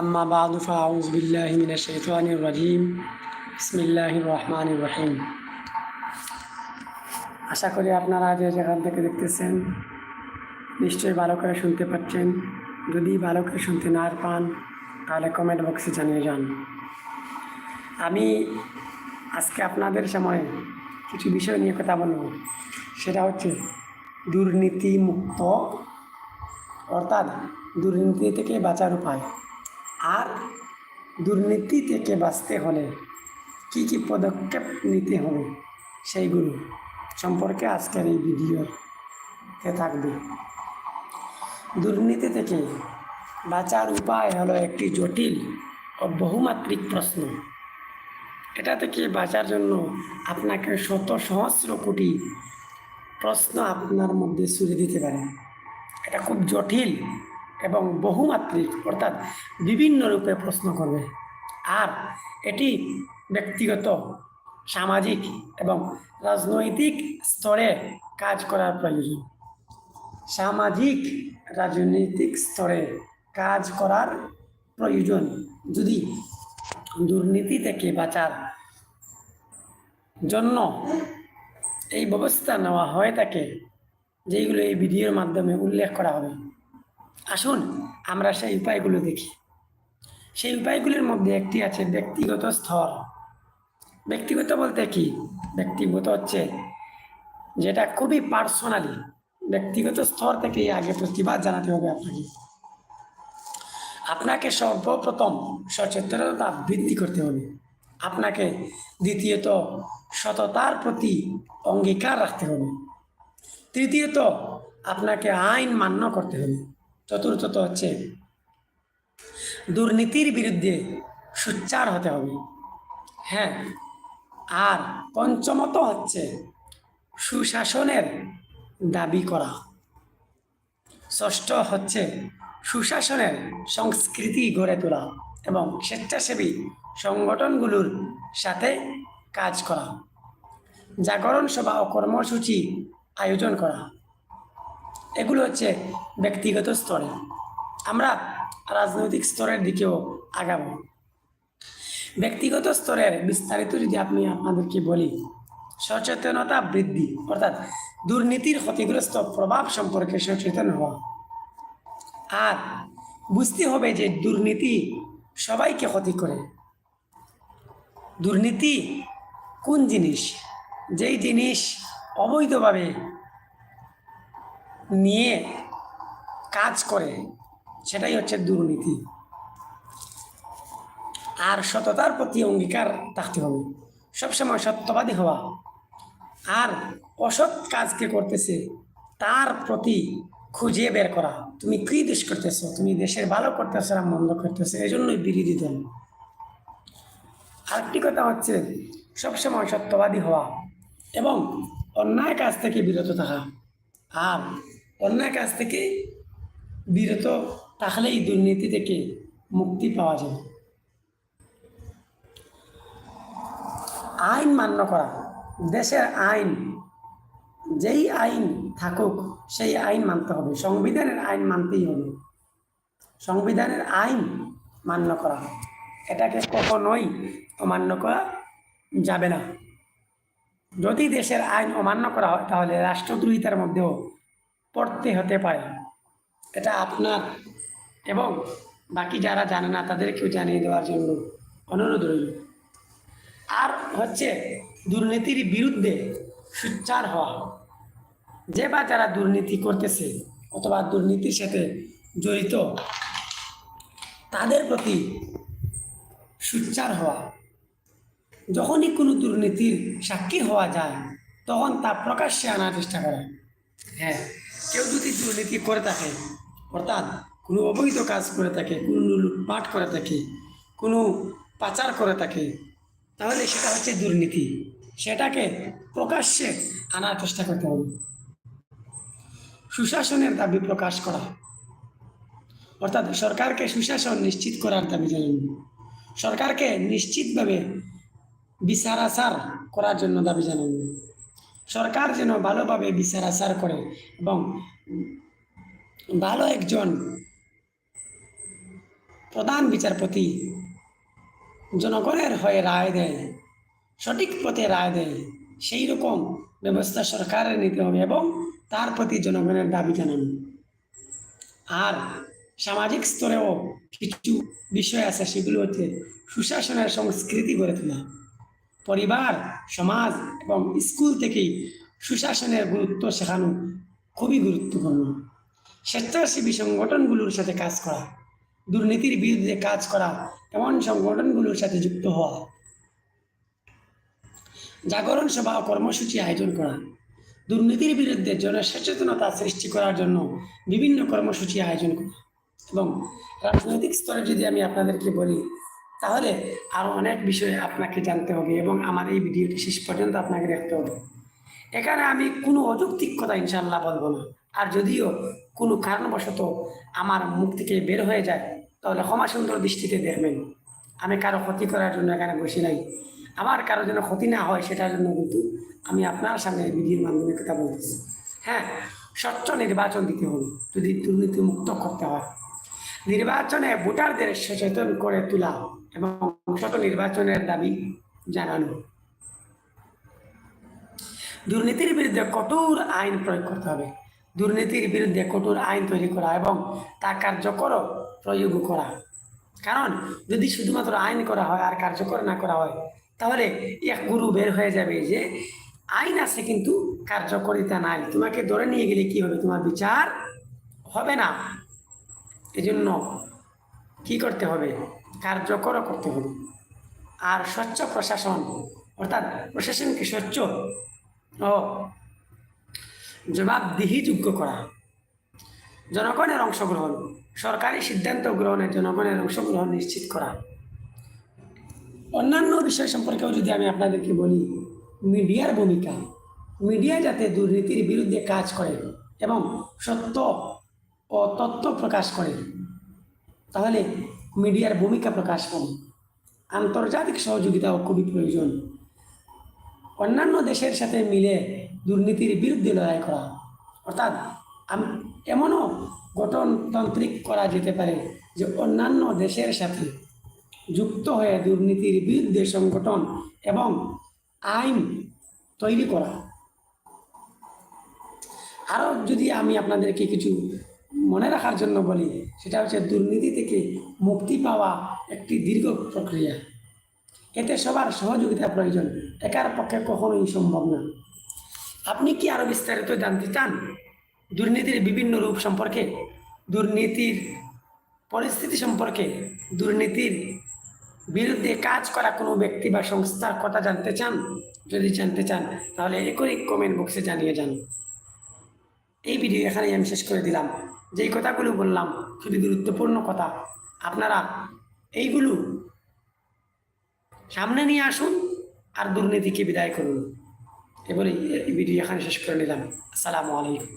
আম্মা বাদু ফাউজ বিল্লাহ মিনা শেতানির রাহিম ইসমিল্লাহ রহমান রহিম আশা করি আপনারা যে যেখান থেকে দেখতেছেন, নিশ্চয়ই ভালো করে শুনতে পাচ্ছেন। যদি ভালো করে শুনতে না পান, তাহলে কমেন্ট বক্সে জানিয়ে যান। আমি আজকে আপনাদের সময় কিছু বিষয় নিয়ে কথা বলব। সেটা হচ্ছে দুর্নীতিমুক্ত, অর্থাৎ দুর্নীতি থেকে বাঁচার উপায়। আর দুর্নীতি থেকে বাঁচতে হলে কী কী পদক্ষেপ নিতে হবে সেইগুলো সম্পর্কে আজকের এই ভিডিওতে থাকবে। দুর্নীতি থেকে বাঁচার উপায় হলো একটি জটিল ও বহুমাত্রিক প্রশ্ন। এটা থেকে বাঁচার জন্য আপনাকে শত সহস্র কোটি প্রশ্ন আপনার মধ্যে ছুড়ে দিতে পারে। এটা খুব জটিল এবং বহুমাত্রিক, অর্থাৎ বিভিন্ন রূপে প্রশ্ন করবে। আর এটি ব্যক্তিগত, সামাজিক এবং রাজনৈতিক স্তরে কাজ করার প্রয়োজন। সামাজিক, রাজনৈতিক স্তরে কাজ করার প্রয়োজন। যদি দুর্নীতি থেকে বাঁচার জন্য এই ব্যবস্থা নেওয়া হয়ে থাকে যেইগুলো এই ভিডিওর মাধ্যমে উল্লেখ করা হবে। আসুন, আমরা সেই উপায়গুলো দেখি। সেই উপায়গুলির মধ্যে একটি আছে ব্যক্তিগত স্তর। ব্যক্তিগত বলতে কি? ব্যক্তিগত হচ্ছে যেটা খুবই পার্সোনালি ব্যক্তিগত স্তর থেকে আগে প্রতিবাদ জানাতে হবে আপনাকে। আপনাকে সর্বপ্রথম সচেতনতা বৃদ্ধি করতে হবে। আপনাকে দ্বিতীয়ত সততার প্রতি অঙ্গীকার রাখতে হবে। তৃতীয়ত আপনাকে আইন মান্য করতে হবে। চতুর্থত হচ্ছে দুর্নীতির বিরুদ্ধে সোচ্চার হতে হবে। হ্যাঁ আর পঞ্চমত হচ্ছে সুশাসনের দাবি করা। ষষ্ঠ হচ্ছে সুশাসনের সংস্কৃতি গড়ে তোলা এবং স্বেচ্ছাসেবী সংগঠনগুলোর সাথে কাজ করা। জাগরণ সভা ও কর্মসূচি আয়োজন করা। এগুলো হচ্ছে ব্যক্তিগত স্তরে। আমরা রাজনৈতিক স্তরের দিকেও আগাবো। ব্যক্তিগত স্তরের বিস্তারিত যদি আপনি আপনাদেরকে বলি, সচেতনতা বৃদ্ধি, অর্থাৎ দুর্নীতির ক্ষতিগ্রস্ত প্রভাব সম্পর্কে সচেতন হওয়া। আর বুঝতে হবে যে দুর্নীতি সবাইকে ক্ষতি করে। দুর্নীতি কোন জিনিস? যেই জিনিস অবৈধভাবে নিয়ে কাজ করে, সেটাই হচ্ছে দুর্নীতি। আর সততার প্রতি অঙ্গীকার থাকতে হবে। সবসময় সত্যবাদী হওয়া। আর অসৎ কাজকে করতেছে, তার প্রতি খুঁজে বের করা। তুমি কী দেশ করতেছো? তুমি দেশের ভালো করতেছো না মন্দ করতেছো? এই জন্যই বিরোধী দল। আরেকটি কথা হচ্ছে, সবসময় সত্যবাদী হওয়া এবং অন্যায় কাজ থেকে বিরত থাকা। আর অন্যায় কাজ থেকে বিরত থাকলেই দুর্নীতি থেকে মুক্তি পাওয়া যাবে। আইন মান্য করা, দেশের আইন, যেই আইন থাকুক, সেই আইন মানতে হবে। সংবিধানের আইন মানতেই হবে। সংবিধানের আইন মান্য করা, এটাকে কখনোই অমান্য করা যাবে না। যদি দেশের আইন অমান্য করা হয়, তাহলে রাষ্ট্রদ্রোহিতার মধ্যেও পড়তে হতে পারে। এটা আপনার এবং বাকি যারা জানে না, তাদেরকেও জানিয়ে দেওয়ার জন্য অনুরোধ রইল। আর হচ্ছে দুর্নীতির বিরুদ্ধে সোচ্চার হওয়া। যে বা যারা দুর্নীতি করতেছে অথবা দুর্নীতির সাথে জড়িত, তাদের প্রতি সোচ্চার হওয়া। যখনই কোনো দুর্নীতির সাক্ষী হওয়া যায়, তখন তা প্রকাশ্যে আনার চেষ্টা করা। হ্যাঁ। কেউ যদি দুর্নীতি করে থাকে, অর্থাৎ কোনো অবৈধ কাজ করে থাকে, কোনো লুটপাট করে থাকে, কোনো পাচার করে থাকে, তাহলে সেটা হচ্ছে দুর্নীতি। সেটাকে প্রকাশ্যে আনার চেষ্টা করতে হবে। সুশাসনের দাবি প্রকাশ করা। অর্থাৎ সরকারকে সুশাসন নিশ্চিত করার দাবি জানান। সরকারকে নিশ্চিতভাবে বিচার আচার করার জন্য দাবি জানান। সরকার যেন ভালোভাবে বিচার আচার করে এবং ভালো একজন প্রধান বিচারপতি জনগণের হয়ে রায় দেয়, সঠিক পথে রায় দেয়, সেই রকম ব্যবস্থা সরকারের নিতে হবে এবং তার প্রতি জনগণের দাবি জানান। আর সামাজিক স্তরেও কিছু বিষয় আছে সেগুলো হচ্ছে সুশাসনের সংস্কৃতি গড়ে তোলা। পরিবার, সমাজ এবং স্কুল থেকেই সুশাসনের গুরুত্ব শেখানো খুবই গুরুত্বপূর্ণ। স্বেচ্ছাসেবী সংগঠনগুলোর সাথে কাজ করা, দুর্নীতির বিরুদ্ধে কাজ করা এমন সংগঠনগুলোর সাথে যুক্ত হওয়া, জাগরণ সভা ও কর্মসূচি আয়োজন করা, দুর্নীতির বিরুদ্ধে জনসচেতনতা সৃষ্টি করার জন্য বিভিন্ন কর্মসূচি আয়োজন করা এবং রাজনৈতিক স্তরে যদি আমি আপনাদেরকে বলি তাহলে আরও অনেক বিষয়ে আপনাকে জানতে হবে এবং আমার এই ভিডিওটি শেষ পর্যন্ত আপনাকে দেখতে হবে। এখানে আমি কোনো অযৌক্তিক কথা ইনশাল্লাহ বলব না। আর যদিও কোনো কারণবশত আমার মুখ থেকে বের হয়ে যায়, তাহলে ক্ষমা সুন্দর দৃষ্টিতে দেখবেন। আমি কারও ক্ষতি করার জন্য এখানে বসি নাই। আমার কারও যেন ক্ষতি না হয় সেটার জন্য কিন্তু আমি আপনার সামনে ভিডিওর মাধ্যমে কথা বলতেছি। হ্যাঁ স্বচ্ছ নির্বাচন দিতে হবে, যদি দুর্নীতি মুক্ত করতে হয়। নির্বাচনে ভোটারদের সচেতন করে তোলা। এবং স্বচ্ছ নির্বাচনের দাবি জানানো। দুর্নীতির বিরুদ্ধে কঠোর আইন প্রয়োগ করতে হবে। দুর্নীতির বিরুদ্ধে কঠোর আইন তৈরি করা এবং তা কার্যকর প্রয়োগ করা। কারণ যদি শুধুমাত্র আইন করা হয় আর কার্যকর না করা হয়, তাহলে এক গুরু বের হয়ে যাবে যে আইন আছে কিন্তু কার্যকরিতা নাই। তোমাকে ধরে নিয়ে গেলে কি হবে? তোমার বিচার হবে না। এজন্য কি করতে হবে? কার্যকর করতে হবে। আর স্বচ্ছ প্রশাসন, অর্থাৎ প্রশাসনকে স্বচ্ছ? ও জবাবদিহিযোগ্য করা। জনগণের অংশগ্রহণ, সরকারি সিদ্ধান্ত গ্রহণে জনগণের অংশগ্রহণ নিশ্চিত করা। অন্যান্য বিষয় সম্পর্কেও যদি আমি আপনাদেরকে বলি, মিডিয়ার ভূমিকা। মিডিয়া যাতে দুর্নীতির বিরুদ্ধে কাজ করে এবং সত্য ও তথ্য প্রকাশ করে, তাহলে মিডিয়ার ভূমিকা প্রকাশ পাবে আন্তর্জাতিক সহযোগিতাও খুবই প্রয়োজন। অন্যান্য দেশের সাথে মিলে দুর্নীতির বিরুদ্ধে লড়াই করা। অর্থাৎ এমনও গঠনতান্ত্রিক করা যেতে পারে যে অন্যান্য দেশের সাথে যুক্ত হয়ে দুর্নীতির বিরুদ্ধে সংগঠন এবং আইন তৈরি করা। আরও যদি আমি আপনাদেরকে কিছু মনে রাখার জন্য বলি, সেটা হচ্ছে দুর্নীতি থেকে মুক্তি পাওয়া একটি দীর্ঘ প্রক্রিয়া। এতে সবার সহযোগিতা প্রয়োজন, একার পক্ষে কখনোই সম্ভব না। আপনি কি আরও বিস্তারিত জানতে চান? দুর্নীতির বিভিন্ন রূপ সম্পর্কে, দুর্নীতির পরিস্থিতি সম্পর্কে, দুর্নীতির বিরুদ্ধে কাজ করা কোনো ব্যক্তি বা সংস্থার কথা জানতে চান? যদি জানতে চান, তাহলে এখনই কমেন্ট বক্সে জানিয়ে যান। এই ভিডিও এখানেই আমি শেষ করে দিলাম। যেই কথাগুলো বললাম খুবই গুরুত্বপূর্ণ কথা। আপনারা এইগুলো সামনে নিয়ে আসুন আর দুর্নীতিকে বিদায় করুন। এবারে ভিডিও এখানে শেষ করে নিলাম। আসসালামু আলাইকুম।